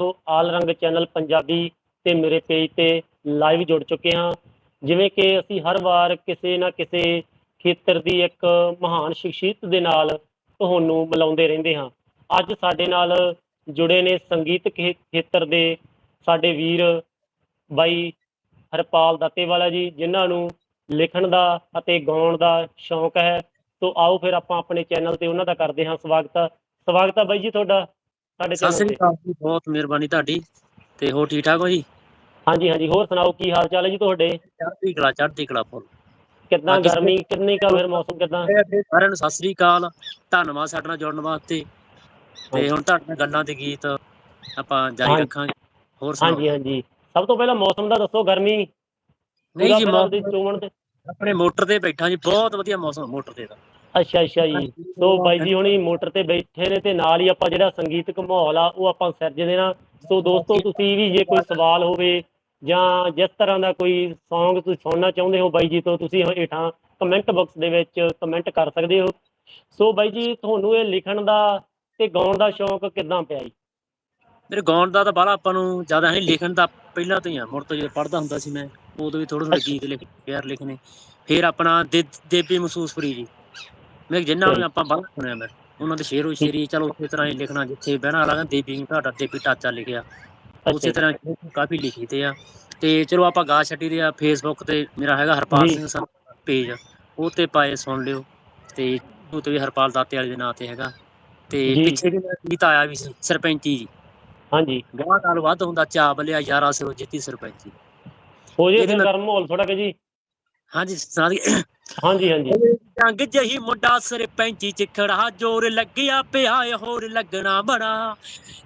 ਤੋਂ ਆਲ ਰੰਗ ਚੈਨਲ ਪੰਜਾਬੀ ਤੇ ਮੇਰੇ ਪੇਜ ਤੇ ਲਾਈਵ ਜੁੜ ਚੁੱਕੇ ਹਾਂ। ਜਿਵੇਂ ਕਿ ਅਸੀਂ ਹਰ ਵਾਰ ਕਿਸੇ ਨਾ ਕਿਸੇ ਖੇਤਰ ਦੀ ਇੱਕ ਮਹਾਨ ਸ਼ਖਸੀਅਤ ਦੇ ਨਾਲ ਤੁਹਾਨੂੰ ਮਿਲਾਉਂਦੇ ਰਹਿੰਦੇ ਹਾਂ। ਅੱਜ ਸਾਡੇ ਨਾਲ ਜੁੜੇ ਨੇ ਸੰਗੀਤ ਖੇ- ਖੇਤਰ ਦੇ ਸਾਡੇ ਵੀਰ ਬਾਈ ਹਰਪਾਲ ਦਾਤੇਵਾਲਾ ਜੀ, ਜਿਨ੍ਹਾਂ ਨੂੰ ਲਿਖਣ ਦਾ ਅਤੇ ਗਾਉਣ ਦਾ ਸ਼ੌਂਕ ਹੈ। ਸੋ ਆਓ ਫਿਰ ਆਪਾਂ ਆਪਣੇ ਚੈਨਲ ਤੇ ਉਹਨਾਂ ਦਾ ਕਰਦੇ ਹਾਂ ਸਵਾਗਤ। ਸਵਾਗਤ ਹੈ ਬਾਈ ਜੀ ਤੁਹਾਡਾ। ਸਾਡੇ ਸਤਿ ਸ੍ਰੀ ਤੇ। ਅਕਾਲ ਜੀ ਬਹੁਤ ਮਿਹਰਬਾਨੀ ਤੁਹਾਡੀ। ਤੇ ਹੋਰ ਠੀਕ ਠਾਕ ਹੋ ਜੀ? ਹਾਂਜੀ ਹਾਂਜੀ ਹੋਰ ਸੁਣਾਓ ਕੀ ਹਾਲ ਚਾਲ ਹੈ ਜੀ ਤੁਹਾਡੇ? ਚੜ੍ਹਦੀ ਕਲਾ ਚੜ੍ਹਦੀ ਕਲਾ ਫੁੱਲ। ਕਿੰਨਾ ਗਰਮੀ ਕਿੰਨੀ ਕਾ ਫਿਰ ਮੌਸਮ ਕਿਦਾਂ? ਸਾਰਿਆਂ ਨੂੰ ਸਤਿ ਸ੍ਰੀ ਅਕਾਲ। ਧੰਨਵਾਦ ਸਾਡੇ ਨਾਲ ਜੁੜਨ ਵਾਸਤੇ। ਤੇ। ਹੁਣ ਤੁਹਾਡੇ ਗੱਲਾਂ ਦੇ ਗੀਤ ਆਪਾਂ ਜਾਰੀ। ਰੱਖਾਂਗੇ। ਹੋਰ ਸੁਣਾਓ? ਹਾਂਜੀ ਹਾਂਜੀ। ਸਭ ਤੋਂ ਪਹਿਲਾਂ ਮੌਸਮ ਦਾ ਦੱਸੋ ਗਰਮੀ? ਨਹੀਂ ਜੀ ਪਹਿਲਾਂ ਮੌ- ਉਹਦੀ ਚੋਣ ਤੇ। ਆਪਣੇ ਮੋਟਰ ਤੇ ਬੈਠਾ ਜੀ ਬਹੁਤ ਵਧੀਆ ਮੌਸਮ ਮੋਟਰ ਤੇ ਦਾ ਅੱਛਾ ਅੱਛਾ ਜੀ। ਸੋ ਬਾਈ ਜੀ ਹੁਣੀ ਮੋਟਰ ਤੇ ਬੈਠੇ ਨੇ ਤੇ ਨਾਲ ਹੀ ਆਪਾਂ ਜਿਹੜਾ ਸੰਗੀਤਕ ਮਾਹੌਲ ਆ ਉਹ ਆਪਾਂ ਸਿਰਜਦੇ ਨਾ ਸੋ ਦੋਸਤੋ ਤੁਸੀਂ ਵੀ ਜੇ ਕੋਈ ਸਵਾਲ ਹੋਵੇ ਜਾਂ ਜਿਸ ਤਰ੍ਹਾਂ ਦਾ ਕੋਈ Song ਤੁਸੀਂ ਸੁਣਨਾ ਚਾਹੁੰਦੇ ਹੋ ਬਾਈ ਜੀ ਤੋਂ ਤੁਸੀਂ ਹੇਠਾਂ ਕਮੈਂਟ ਬਾਕਸ ਦੇ ਵਿੱਚ ਕਮੈਂਟ ਕਰ ਸਕਦੇ ਹੋ। ਸੋ ਬਾਈ ਜੀ ਤੁਹਾਨੂੰ ਇਹ ਲਿਖਣ ਦਾ ਤੇ ਗਾਉਣ ਦਾ ਸ਼ੌਂਕ ਕਿੱਦਾਂ ਪਿਆ ਜੀ? ਮੇਰੇ ਗਾਉਣ ਦਾ ਤਾਂ ਬਾਹਲਾ ਆਪਾਂ ਨੂੰ ਜ਼ਿਆਦਾ ਨਹੀਂ ਲਿਖਣ ਦਾ ਪਹਿਲਾਂ ਤੋਂ ਹੀ ਆ। ਮੁੜ ਤੋਂ ਜਦੋਂ ਪੜ੍ਹਦਾ ਹੁੰਦਾ ਸੀ ਮੈਂ ਉਦੋਂ ਵੀ ਥੋੜੇ ਥੋੜੇ। ਗੀਤ ਲਿਖ ਪਿਆਰ ਲਿਖਣੇ। ਫਿਰ ਆਪਣਾ ਦੇ- ਦੇਬੀ ਮਹਿਸੂਸ ਫਰੀ ਜੀ। ਮੈਂ ਜਿੰਨਾ ਵੀ। ਆਪਾਂ ਬਾਹਲਾ ਸੁਣਿਆ ਮੈਂ ਉਹਨਾਂ ਦੇ ਸ਼ੇਰੋ ਸ਼ੇਰੀ ਚਲੋ ਉਸੇ ਤਰ੍ਹਾਂ ਹੀ ਲਿਖਣਾ ਜਿੱਥੇ ਬਹਿਣਾ ਕਹਿੰਦਾ ਦੇਬੀ ਨੂੰ ਤੁਹਾਡਾ ਦੇਬੀ ਟਾਚਾ ਲਿਖਿਆ। ਉਸੇ ਤਰ੍ਹਾਂ ਕਾਫੀ ਲਿਖੀ ਤੇ ਆ। ਤੇ ਚਲੋ ਆਪਾਂ ਗਾ ਛੱਡੀ ਦੇ ਆ ਫੇਸਬੁੱਕ ਤੇ ਮੇਰਾ ਹੈਗਾ ਹਰਪਾਲ। Singh sir page. ਉਹ ਤੇ ਪਾਏ ਸੁਣ ਲਿਓ। ਤੇ ਉਹ ਤੇ ਵੀ ਹਰਪਾਲ ਦਾਤੇ ਵਾਲੇ ਦੇ ਨਾਂ ਤੇ ਹੈਗਾ। ਤੇ। ਪਿੱਛੇ ਵੀ ਮੇਰਾ ਗੀਤ ਆਇਆ ਵੀ ਸਰਪੰਚੀ ਜੀ। ਹਾਂਜੀ। ਗਾਹ ਨਾਲ ਵੱਧ ਹੁੰਦਾ ਚਾ ਬਲਿਆ ਯਾਰਾ ਸਿਰੋਂ ਜਿੱਤੀ ਸਰਪੰਚੀ। ਹੋ ਜੇ ਫਿਰ ਮਾਹੌਲ ਥੋੜਾ ਕਿ ਜੀ। ਹਾਂਜੀ ਦਈਏ। ਹਾਂਜੀ ਹਾਂਜੀ। ਜੰਗ ਜਹੀ ਮੁੰਡਾ ਸਰਪੰਚੀ ਚ ਖੜਾ ਜੋਰ ਲੱਗਿਆ ਪਿਆ, ਏ ਹੋਰ ਲੱਗਣਾ ਬੜਾ।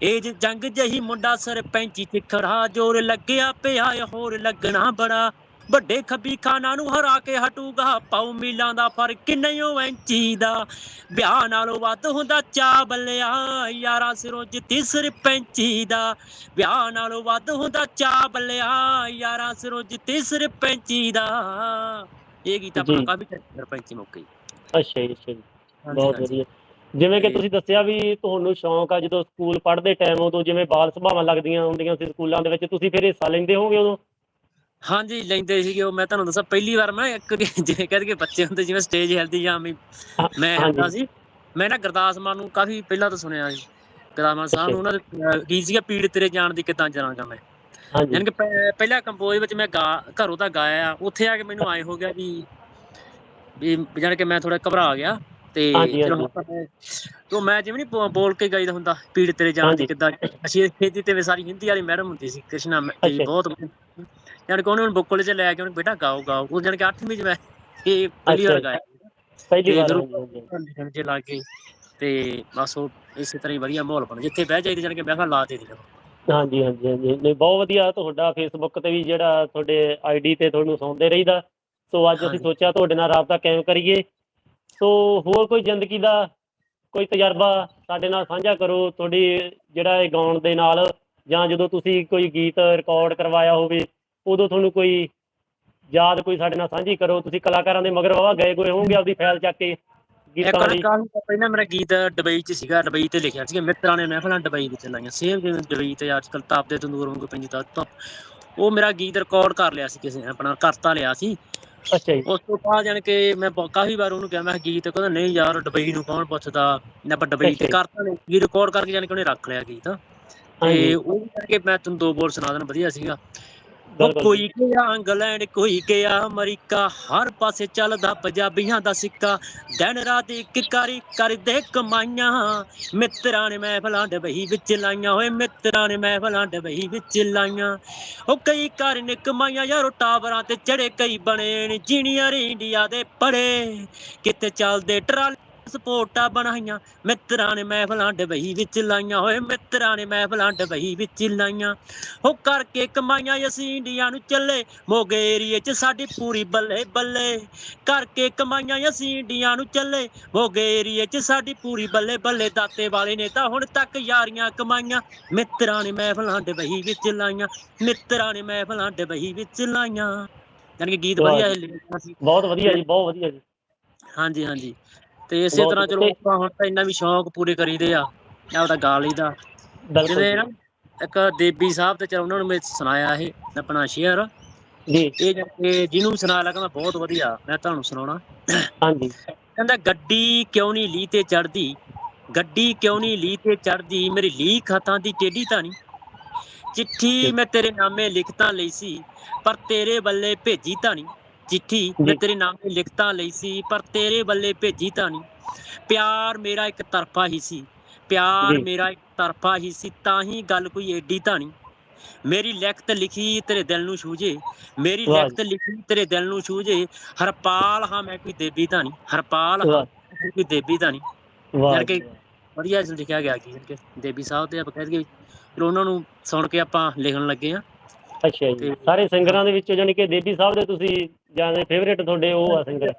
ਇਹ ਜੰਗ ਜਹੀ ਮੁੰਡਾ ਸਰਪੰਚੀ ਚ ਖੜਾ ਜੋਰ ਲੱਗਿਆ ਪਿਆ, ਏ ਹੋਰ ਲੱਗਣਾ ਬੜਾ। ਵੱਡੇ ਖੱਬੀ ਖਾਨਾ ਨੂੰ ਹਰਾ ਕੇ ਹਟੂਗਾ, ਪਾਉ ਮੀਲਾਂ ਦਾ ਫ਼ਰਕ ਨਹੀਂ ਐਂਚੀ ਦਾ। ਵਿਆਹ ਨਾਲੋਂ ਵੱਧ ਹੁੰਦਾ ਚਾ ਬੱਲਿਆ ਯਾਰਾਂ ਸਿਰੋਂ ਜਿੱਤੀ ਸਰਪੰਚੀ ਦਾ। ਵਿਆਹ ਨਾਲੋਂ ਵੱਧ ਹੁੰਦਾ ਚਾ ਬੱਲਿਆ ਯਾਰਾਂ ਸਿਰੋਂ ਜਿੱਤੀ ਸਰਪੰਚੀ ਦਾ। ਇਹ ਗੀਤ ਆਪਣਾ ਜੀ। ਕਾਫੀ ਸਰਪੰਚੀ ਮੌਕੇ ਅੱਛਾ ਜੀ ਅੱਛਾ ਜੀ। ਬਹੁਤ ਵਧੀਆ। ਜਿਵੇਂ ਕਿ ਤੁਸੀਂ ਦੱਸਿਆ ਵੀ ਤੁਹਾਨੂੰ ਸ਼ੌਂਕ ਆ ਜਦੋਂ ਸਕੂਲ ਪੜ੍ਹਦੇ ਟਾਈਮ ਉਦੋਂ ਜਿਵੇਂ ਬਾਲ ਸਭਾਵਾਂ ਲੱਗਦੀਆਂ ਹੁੰਦੀਆਂ ਸੀ ਸਕੂਲਾਂ ਦੇ ਵਿੱਚ ਤੁਸੀਂ ਫਿਰ ਹਿੱਸਾ ਲੈਂਦੇ ਹੋਵੋਗੇ ਉਦੋਂ? ਹਾਂਜੀ ਲੈਂਦੇ ਸੀਗੇ ਉਹ। ਮੈਂ ਤੁਹਾਨੂੰ ਦੱਸਾਂ ਪਹਿਲੀ ਵਾਰ ਮੈਂ ਇੱਕ ਜਿਵੇਂ ਕਹਿੰਦੇ ਕਿ ਬੱਚੇ ਹੁੰਦੇ ਜਿਵੇਂ ਸਟੇਜ ਹਿਲਦੀ ਜਾਂ ਮੈਂ ਹਾਂ, ਮੈਂ ਹਾਂਜੀ। ਹਿਲਦਾ ਸੀ ਮੈਂ ਨਾ ਗੁਰਦਾਸ ਮਾਨ ਨੂੰ ਕਾਫੀ ਪਹਿਲਾਂ ਤੋਂ ਸੁਣਿਆ ਸੀ। ਗੁਰਦਾਸ ਮਾਨ ਸਾਹਿਬ ਨੂੰ ਉਹਨਾਂ ਦੇ ਗੀਤ ਸੀਗਾ ਪੀੜ ਤੇਰੇ ਜਾਣ ਦੀ ਕਿਦਾਂ ਜਰਾਂਗਾ ਮੈਂ। ਯਾਨੀ ਕਿ ਪਹਿ- ਪਹਿਲਾ ਕੰਪੋਜ਼ ਵਿੱਚ ਮੈਂ ਗਾ ਘਰੋਂ ਤਾਂ ਗਾਇਆ ਉੱਥੇ ਆ ਕੇ ਮੈਨੂੰ ਆਏ ਹੋ ਗਿਆ ਵੀ ਵੀ ਜਾਣੀ ਕਿ ਮੈਂ ਥੋੜਾ ਘਬਰਾ ਗਿਆ ਤੇ ਚਲੋ ਨੇ- ਤੋ ਮੈਂ ਜਿਵੇਂ ਨਹੀਂ ਬੋਲ ਕੇ ਗਾਈਦਾ ਹੁੰਦਾ ਪੀੜ ਤੇਰੇ ਜਾਣ। ਦੀ ਕਿਦਾਂ ਅਸੀਂ ਖੇਤੀ ਤੇ ਸਾਰੀ ਹਿੰਦੀ ਵਾਲੀ ਮੈਡਮ ਹੁੰਦੀ ਸੀ ਕ੍ਰਿਸ਼ਨਾ ਮ- ਜੀ। ਬਹੁਤ ਜਾਣੀ ਕਿ ਉਹਨੇ ਹੁਣ ਬੁੱਕਲ 'ਚ ਲੈ ਕੇ ਉਹਨੇ ਬੇਟਾ ਗਾਓ ਗਾਓ। ਉਹ ਜਾਣੀ ਕਿ 8ਵੀਂ 'ਚ ਮੈਂ ਇਹ ਪਹਿਲੀ ਵਾਰ। ਗਾਇਆ। ਪਹਿਲੀ ਵਾਰ 'ਚ ਲੱਗ ਗਏ ਤੇ ਬਸ ਉਹ ਇਸੇ ਤਰ੍ਹਾਂ ਹੀ ਵਧੀਆ ਮਾਹੌਲ ਬਣ ਜਿੱਥੇ ਬਹਿ ਜਾਈਦੇ ਜਾਣੀ ਕਿ ਮੈਂ ਕਿਹਾ ਲਾ ਦੇ ਦੇ। ਹਾਂਜੀ ਹਾਂਜੀ ਹਾਂਜੀ। ਨਹੀਂ ਬਹੁਤ ਵਧੀਆ ਤੁਹਾਡਾ ਫੇਸਬੁੱਕ ਤੇ ਵੀ ਜਿਹੜਾ ਤੁਹਾਡੇ ਆਈਡੀ ਤੇ ਤੁਹਾਨੂੰ ਸੁਣਦੇ ਰਹੀਦਾ। ਸੋ ਅੱਜ ਅਸੀਂ। ਸੋਚਿਆ ਤੁਹਾਡੇ ਨਾਲ ਰਾਬਤਾ ਕਾਇਮ ਕਰੀਏ। ਸੋ ਹੋਰ ਕੋਈ ਜ਼ਿੰਦਗੀ ਦਾ ਕੋਈ ਤਜਰਬਾ ਸਾਡੇ ਨਾਲ ਸਾਂਝਾ ਕਰੋ। ਤੁਹਾਡੀ ਜਿਹੜਾ ਇਹ ਗਾਉਣ ਦੇ ਨਾਲ ਜਾਂ ਜਦੋਂ ਤੁਸੀਂ ਕੋਈ ਗੀਤ ਰਿਕਾਰਡ ਕਰਵਾਇਆ ਹੋਵੇ ਉਦੋਂ ਤੁਹਾਨੂੰ ਕੋਈ ਯਾਦ ਕੋਈ ਸਾਡੇ ਨਾਲ ਸਾਂਝੀ ਕਰੋ। ਤੁਸੀਂ ਕਲਾਕਾਰਾਂ ਦੇ ਮਗਰ ਵਾਵਾ ਗਏ ਗਏ ਹੋਵੋਗੇ ਆਪਦੀ ਫਾਈਲ ਚੱਕ ਕੇ। ਇੱਕ ਦੀ ਕਾਲ ਪਹਿਲਾਂ ਮੇਰਾ ਗੀਤ ਦੁਬਈ 'ਚ ਸੀਗਾ ਦੁਬਈ ਤੇ ਲਿਖਿਆ ਸੀਗਾ ਮਿੱਤਰਾਂ ਨੇ ਮਹਿਫਲਾਂ ਦੁਬਈ ਵਿੱਚ ਲਾਈਆਂ ਸੇਮ ਜਿਵੇਂ ਦੁਬਈ ਤੇ ਅੱਜ ਕੱਲ ਤਾਪਦੇ ਤੰਦੂਰ ਵਾਂਗੂ ਪੈਂਦੀ ਤਾਂ ਤਾਂ। ਉਹ ਮੇਰਾ ਗੀਤ ਰਿਕਾਰਡ ਕਰ ਲਿਆ ਸੀ ਕਿਸੇ ਨੇ ਆਪਣਾ ਕਰਤਾ ਲਿਆ ਸੀ। ਅੱਛਾ ਜੀ। ਉਸ ਤੋਂ ਬਾਅਦ ਜਾਣ ਕੇ ਮੈਂ ਕਾਫੀ ਵਾਰ ਉਹਨੂੰ ਕਿਹਾ ਮੈਂ ਗੀਤ ਕਹਿੰਦਾ ਨਹੀਂ ਯਾਰ ਦੁਬਈ ਨੂੰ ਕੌਣ ਪੁੱਛਦਾ ਨਾ ਆਪਾਂ ਦੁਬਈ ਤੇ। ਕਰਤਾ ਨੇ ਗੀਤ ਰਿਕਾਰਡ ਕਰਕੇ ਜਾਣ ਕੇ ਉਹਨੇ ਰੱਖ ਲਿਆ ਗੀਤ। ਤੇ ਉਹ ਕਰਕੇ ਮੈਂ ਤੁਹਾਨੂੰ ਦੋ ਬੋਲ ਸੁਣਾ ਦੇਣ ਵਧੀਆ ਸੀਗਾ। ਉਹ ਕੋਈ ਗਿਆ ਇੰਗਲੈਂਡ ਕੋਈ ਗਿਆ ਅਮਰੀਕਾ ਹਰ ਪਾਸੇ ਚੱਲਦਾ ਪੰਜਾਬੀਆਂ ਦਾ ਸਿੱਕਾ। ਦਿਨ ਰਾਤ ਇੱਕ ਕਰੀ ਕਰਦੇ ਕਮਾਈਆਂ। ਮਿੱਤਰਾਂ ਨੇ ਮਹਿਫਲਾਂ ਡਬਈ ਵਿੱਚ ਲਾਈਆਂ। ਓਏ ਮਿੱਤਰਾਂ ਨੇ ਮਹਿਫਲਾਂ ਡਬਈ ਵਿੱਚ ਲਾਈਆਂ। ਉਹ ਕਈ ਘਰ ਨੇ ਕਮਾਈਆਂ। ਯਾਰੋ ਟਾਵਰਾਂ ਤੇ ਚੜੇ ਕਈ ਬਣੇ ਨੇ। ਜੀਨੀਅਰ ਇੰਡੀਆ ਦੇ ਪੜੇ। ਕਿਤੇ ਚੱਲਦੇ ਟਰਾਲੇ ਸਪੋਰਟਾਂ ਬਣਾਈਆਂ। ਮਿੱਤਰਾਂ ਨੇ ਮਹਿਫਲਾਂ ਡਬਈ ਵਿੱਚ ਲਾਈਆਂ। ਓਏ ਮਿੱਤਰਾਂ ਨੇ ਮਹਿਫਲਾਂ ਡਬਈ ਵਿੱਚ ਲਾਈਆਂ। ਉਹ ਕਰਕੇ ਕਮਾਈਆਂ ਅਸੀਂ ਇੰਡੀਆ ਨੂੰ ਚੱਲੇ। ਮੋਗੇ ਏਰੀਏ 'ਚ ਸਾਡੀ ਪੂਰੀ ਬੱਲੇ ਬੱਲੇ। ਕਰਕੇ ਕਮਾਈਆਂ ਅਸੀਂ ਇੰਡੀਆ ਨੂੰ ਚੱਲੇ। ਮੋਗੇ ਏਰੀਏ 'ਚ ਸਾਡੀ ਪੂਰੀ ਬੱਲੇ ਬੱਲੇ। ਦਾਤੇ ਵਾਲੇ ਨੇ ਤਾਂ ਹੁਣ ਤੱਕ ਯਾਰੀਆਂ ਕਮਾਈਆਂ। ਮਿੱਤਰਾਂ ਨੇ ਮਹਿਫਲਾਂ ਡਬਈ ਵਿੱਚ ਲਾਈਆਂ। ਮਿੱਤਰਾਂ ਨੇ ਮਹਿਫਲਾਂ ਡਬਈ ਵਿੱਚ ਲਾਈਆਂ। ਯਾਨੀ ਕਿ ਗੀਤ ਵਧੀਆ ਸੀ। ਬਹੁਤ ਵਧੀਆ ਜੀ ਬਹੁਤ ਵਧੀਆ ਜੀ। ਹਾਂਜੀ ਹਾਂਜੀ। ਤੇ ਇਸੇ ਤਰ੍ਹਾਂ ਚਲੋ ਆਪਾਂ ਹੁਣ ਤਾਂ ਇੰਨਾ ਵੀ ਸ਼ੌਂਕ ਪੂਰੇ ਕਰੀਦੇ ਆ ਆਪਦਾ ਗਾ ਲਈਦਾ ਬਿਲਕੁਲ ਜਿਵੇਂ ਜੀ। ਨਾ ਇੱਕ ਦੇਬੀ ਸਾਹਿਬ ਤੇ ਚਲ ਉਹਨਾਂ ਨੂੰ ਮੈਂ ਸੁਣਾਇਆ ਇਹ ਆਪਣਾ ਸ਼ੇਅਰ। ਜੀ। ਇਹ ਜਾ ਕੇ ਜਿਹਨੂੰ ਸੁਣਾ ਲੱਗਾ ਮੈਂ ਬਹੁਤ ਵਧੀਆ ਮੈਂ ਤੁਹਾਨੂੰ ਸੁਣਾਉਣਾ। ਹਾਂਜੀ। ਕਹਿੰਦਾ ਗੱਡੀ ਕਿਉਂ ਨਹੀਂ ਲੀ ਤੇ ਚੜਦੀ ਗੱਡੀ ਕਿਉਂ ਨਹੀਂ ਲੀ ਤੇ ਚੜਦੀ ਮੇਰੀ ਲੀ ਖਤਾਂ ਦੀ ਟੇਢੀ ਤਾਂ ਨਹੀਂ। ਚਿੱਠੀ ਮੈਂ ਤੇਰੇ ਨਾਮੇ ਲਿਖਤਾਂ ਲਈ ਸੀ ਪਰ ਤੇਰੇ ਬੱਲੇ ਭੇਜੀ ਤਾਂ ਨਹੀਂ। ਚਿੱਠੀ ਮੈਂ। ਤੇਰੇ ਨਾਮੇ ਲਿਖਤਾਂ ਲਈ ਸੀ ਪਰ ਤੇਰੇ ਬੱਲੇ ਭੇਜੀ ਤਾਂ ਨਹੀਂ। ਪਿਆਰ ਮੇਰਾ ਇੱਕ ਤਰਫਾ ਹੀ ਸੀ। ਪਿਆਰ। ਮੇਰਾ ਇੱਕ ਤਰਫਾ ਹੀ ਸੀ ਤਾਂ ਹੀ ਗੱਲ ਕੋਈ ਏਡੀ ਤਾਂ ਨਹੀਂ। ਮੇਰੀ ਲਿਖਤ ਲਿਖੀ ਤੇਰੇ ਦਿਲ ਨੂੰ ਛੂਝੇ ਮੇਰੀ ਲਿਖਤ ਲਿਖੀ ਤੇਰੇ ਦਿਲ ਨੂੰ ਛੂਝੇ ਹਰਪਾਲ ਹਾਂ ਮੈਂ ਕੋਈ ਦੇਵੀ ਤਾਂ ਨਹੀਂ। ਹਰਪਾਲ ਹਾਂ ਕੋਈ ਦੇਵੀ ਤਾਂ ਨਹੀਂ। ਵਾਹ ਯਾਰ ਕਿ ਵਧੀਆ ਲਿਖਿਆ ਗਿਆ ਕੀ ਕਿ ਦੇਵੀ ਸਾਹਿਬ ਤੇ ਆਪਾਂ ਕਹਿ ਦਈਏ ਫਿਰ ਉਹਨਾਂ ਨੂੰ ਸੁਣ ਕੇ ਆਪਾਂ ਲਿਖਣ ਲੱਗੇ ਆ ਅੱਛਾ ਜੀ। ਸਾਰੇ ਸਿੰਗਰਾਂ ਦੇ ਵਿੱਚ ਜਾਨੀ ਕਿ ਦੇਵੀ ਸਾਹਿਬ ਦੇ ਤੁਸੀਂ ਜ਼ਿਆਦਾ ਫੇਵਰੇਟ ਤੁਹਾਡੇ ਉਹ ਆ ਸਿੰਗਰ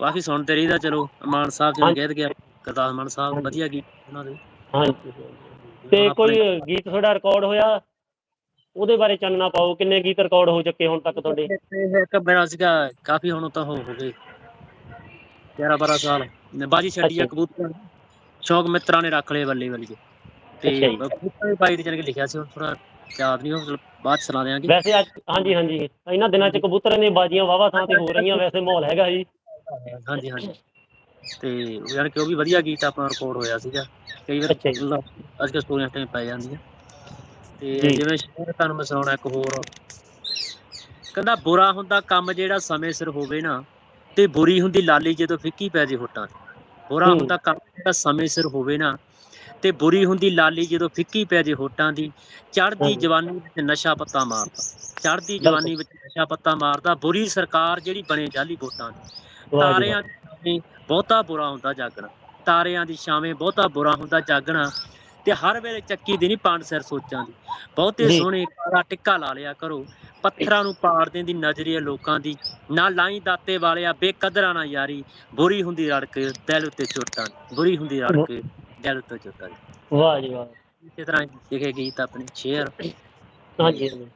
ਬਾਕੀ ਸੁਣਦੇ ਰਹੀਦਾ ਚਲੋ ਮਾਨ ਸਾਹਿਬ ਜੀ ਨੇ ਹਾਂਜੀ। ਕਹਿ ਗਿਆ ਗੁਰਦਾਸ ਮਾਨ ਸਾਹਿਬ। ਵਧੀਆ ਗੀਤ ਉਹਨਾਂ ਦੇ। ਹਾਂਜੀ। ਤੇ ਕੋਈ ਗੀਤ ਤੁਹਾਡਾ ਰਿਕਾਰਡ ਹੋਇਆ? ਉਹਦੇ ਬਾਰੇ ਚਾਨਣਾ ਪਾਓ ਕਿੰਨੇ ਗੀਤ ਰਿਕਾਰਡ ਹੋ ਚੁੱਕੇ ਹੁਣ ਤੱਕ ਤੁਹਾਡੇ? ਇੱਕ ਮੇਰਾ ਸੀਗਾ ਕਾਫੀ ਹੁਣ ਤਾਂ ਹੋ ਹੋ ਗਏ। 11 12 ਸਾਲ ਬਾਜੀ ਛੱਡੀ ਆ। ਕਬੂਤਰ। ਸ਼ੌਕ ਮਿੱਤਰਾਂ ਨੇ ਰੱਖ ਲਏ ਬੱਲੇ ਬੱਲੇ ਤੇ। ਕਬੂਤਰ ਪਾਈ ਤੇ ਜਾਣੀ ਕਿ ਲਿਖਿਆ ਸੀ ਹੁਣ ਥੋੜਾ ਬਾਅਦ ਚ ਸੁਣਾ ਦਿਆਂਗੇ। ਵੈਸੇ ਅੱਜ ਹਾਂਜੀ ਹਾਂਜੀ। ਇਹਨਾਂ ਦਿਨਾਂ 'ਚ ਕਬੂਤਰਾਂ ਦੀਆਂ ਬਾਜੀਆਂ ਵਾਵਾ ਥਾਂ ਤੇ ਹੋ ਰਹੀਆਂ ਵੈਸੇ ਮਾਹੌਲ ਹੈਗਾ ਜੀ। ਹਾਂਜੀ ਹਾਂਜੀ। ਤੇ ਯਾਰ ਕਿ ਉਹ ਵੀ ਵਧੀਆ ਗੀਤ ਆਪਣਾ ਰਿਕਾਰਡ ਹੋਇਆ ਸੀਗਾ। ਕਈ ਵਾਰ ਅੱਛਾ ਜੀ। ਅੱਜ ਕੱਲ੍ਹ ਸਟੋਰੀਆਂ ਟਾਈਮ ਪੈ ਜਾਂਦੀਆਂ। ਤੇ ਜੀ। ਜਿਵੇਂ ਸ਼ੇਰ ਤੁਹਾਨੂੰ ਮੈਂ ਸੁਣਾਉਣਾ ਇੱਕ ਹੋਰ। ਕਹਿੰਦਾ ਬੁਰਾ ਹੁੰਦਾ ਕੰਮ ਜਿਹੜਾ ਸਮੇਂ ਸਿਰ ਹੋਵੇ ਨਾ ਤੇ ਬੁਰੀ ਹੁੰਦੀ ਲਾਲੀ ਜਦੋਂ ਫਿੱਕੀ ਪੈ ਜੇ ਹੋਟਾਂ ਤੇ ਬੁਰਾ ਹੂੰ। ਹੁੰਦਾ ਕੰਮ ਜਿਹੜਾ ਸਮੇਂ ਸਿਰ ਹੋਵੇ ਨਾ ਤੇ ਬੁਰੀ ਹੁੰਦੀ ਲਾਲੀ ਜਦੋਂ ਫਿੱਕੀ ਪੈ ਜੇ ਹੋਟਾਂ ਦੀ। ਚੜ੍ਹਦੀ। ਜਵਾਨੀ ਵਿੱਚ ਨਸ਼ਾ ਪੱਤਾ ਮਾਰਦਾ। ਚੜ੍ਹਦੀ ਬਿਲਕੁਲ। ਜਵਾਨੀ ਵਿੱਚ ਨਸ਼ਾ ਪੱਤਾ ਮਾਰਦਾ। ਬੁਰੀ ਸਰਕਾਰ ਜਿਹੜੀ ਬਣੇ ਜਾਲੀ ਵੋਟਾਂ ਦੀ। ਤਾਰਿਆਂ ਦੀ ਬਹੁਤਾ ਬੁਰਾ ਹੁੰਦਾ ਜਾਗਣਾ। ਤਾਰਿਆਂ ਦੀ ਛਾਵੇਂ ਬਹੁਤਾ ਬੁਰਾ ਹੁੰਦਾ ਜਾਗਣਾ। ਤੇ ਹਰ ਵੇਲੇ ਚੱਕੀ ਦੀ ਨਹੀਂ ਪੰਡ ਸਿਰ ਸੋਚਾਂ ਦੀ। ਬਹੁਤੇ। ਸੋਹਣੇ ਕਾਲਾ ਟਿੱਕਾ ਲਾ ਲਿਆ ਕਰੋ। ਪੱਥਰਾਂ ਨੂੰ ਪਾੜ ਦੇਂਦੀ ਨਜ਼ਰੀਏ ਲੋਕਾਂ ਦੀ। ਨਾ ਲਾਈ ਦਾਤੇ ਵਾਲਿਆ ਬੇਕਦਰਾਂ ਨਾ ਯਾਰੀ। ਬੁਰੀ ਹੁੰਦੀ ਰੜਕ ਦਿਲ ਉੱਤੇ ਚੋਟਾਂ ਬੁਰੀ ਹੁੰਦੀ ਰੜਕ ਦਿਲ ਉੱਤੇ ਚੋਟਾਂ ਵਾਹ ਜੀ ਵਾਹ। ਇਸੇ ਤਰ੍ਹਾਂ ਲਿਖੇ ਗੀਤ ਆਪਣੇ ਸ਼ੇਅਰ। ਹਾਂਜੀ ਹਾਂਜੀ।